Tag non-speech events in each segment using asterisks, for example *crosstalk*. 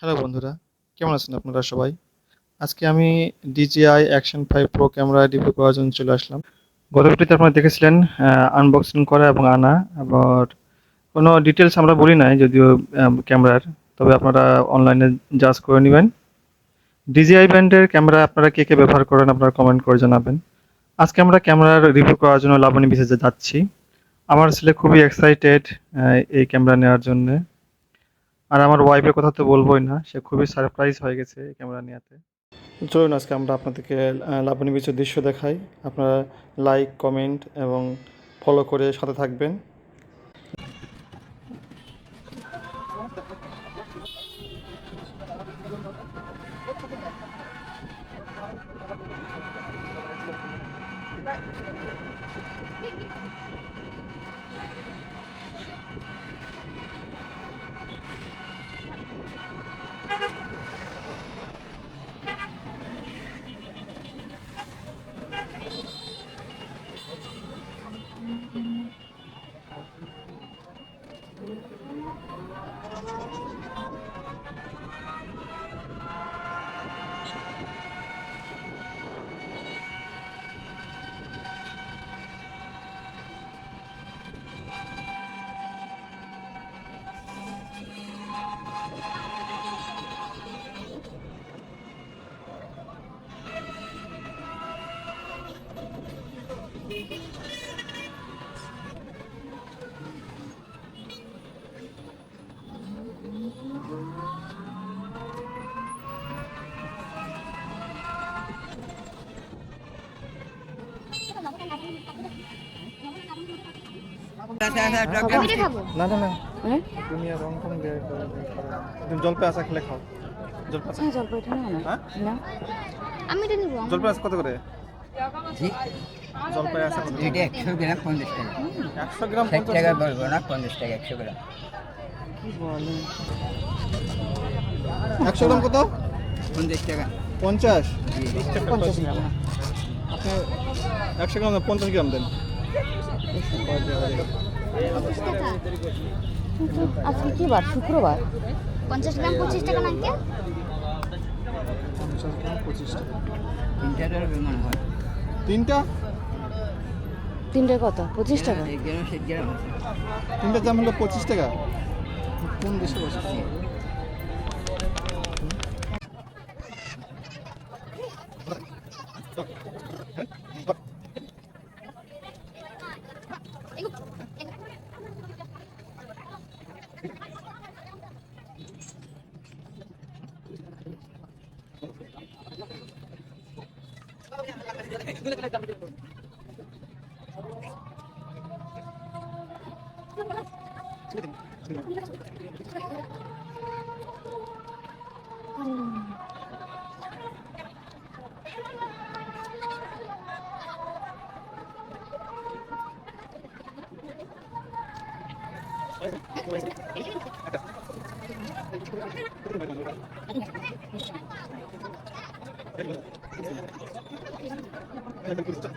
Hello বন্ধুরা, কেমন আছেন আপনারা সবাই? আজকে আমি DJI action five pro camera review করার জন্য চলে আসলাম। গত আপনারা দেখেছিলেন আনবক্সিং করা এবং আনা, আবার কোনো ডিটেলস আমরা বলি নাই, যদিও ক্যামেরার তবে আপনারা অনলাইনে জাজ করে নেবেন। ডিজিআই ব্র্যান্ডের ক্যামেরা আপনারা কে কে ব্যবহার করেন আপনারা কমেন্ট করে জানাবেন। আজকে আমরা ক্যামেরার রিভিউ করার জন্য লাবণী বিশেষে যাচ্ছি। আমার ছেলে খুবই এক্সাইটেড এই ক্যামেরা নেওয়ার জন্য। আর আমার ওয়াইফের কথা তো বলবোই না, সে খুবই সারপ্রাইজ হয়ে গেছে এই ক্যামেরা নিয়েতে। চলুন আজকে আমরা আপনাদেরকে লাবণী বিচের দৃশ্য দেখাই। আপনারা লাইক কমেন্ট এবং ফলো করে সাথে থাকবেন। আমি এটা না না না। হ্যাঁ? তুমি আর রং ফং তুমি জলপে আসা খেলে খাও। জলপে আসা হ্যাঁ না না হ্যাঁ? আমি এটা নিব। জলপে আসা কত করে? জলপাই আসা কত এটা একশো গ্রাম পঞ্চাশ টাকা। একশো গ্রাম ষাট পঞ্চাশ টাকা বলব না পঞ্চাশ টাকা একশো গ্রাম। কি গ্রাম কত? পঞ্চাশ টাকা। পঞ্চাশ? পঞ্চাশ গ্রাম। আপনি একশো গ্রাম না, পঞ্চাশ গ্রাম দেন। আজকে কি বার? শুক্রবার? পঞ্চাশ গ্রাম পঁচিশ টাকা না কে পঞ্চাশ গ্রাম পঁচিশ টাকা। তিনটা টাকা মনে হয়। তিনটা? তিনটে কত? পঁচিশ টাকা? এক গ্রাম ষাট গ্রাম। আছে তিনটার দাম হলো পঁচিশ টাকা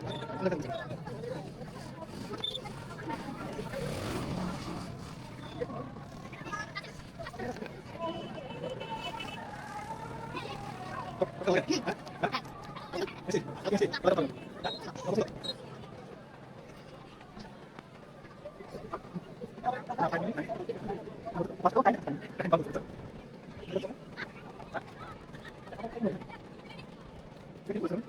কোন দেশে বসে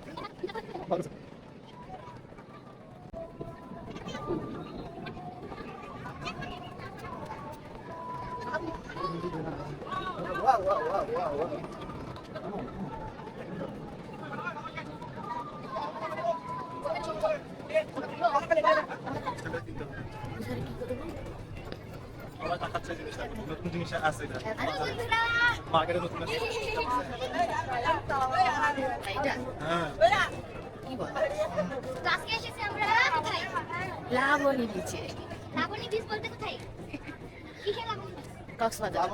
নতুন জিনিস আছে মার্কেটে নতুন আছে হ্যাঁ লাবণী দিচ্ছে লাবণী বীজ বলতে কোথায়? *laughs* কক্সবাজার।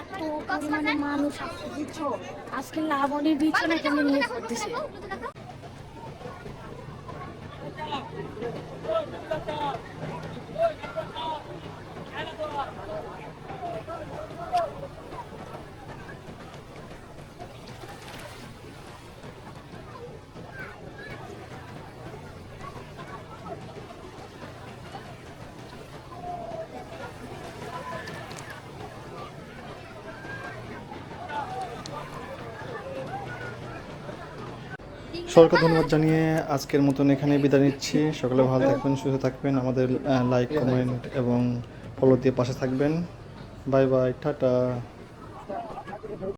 এত পরিমাণে মানুষ আজকে লাবণীর বিছানা কেমন নিয়ে করতেছে সরকার ধন্যবাদ জানিয়ে আজকের মতন এখানে বিদায় নিচ্ছি। সকলে ভালো থাকবেন, সুস্থ থাকবেন। আমাদের লাইক কমেন্ট এবং ফলো দিয়ে পাশে থাকবেন। Bye bye tata.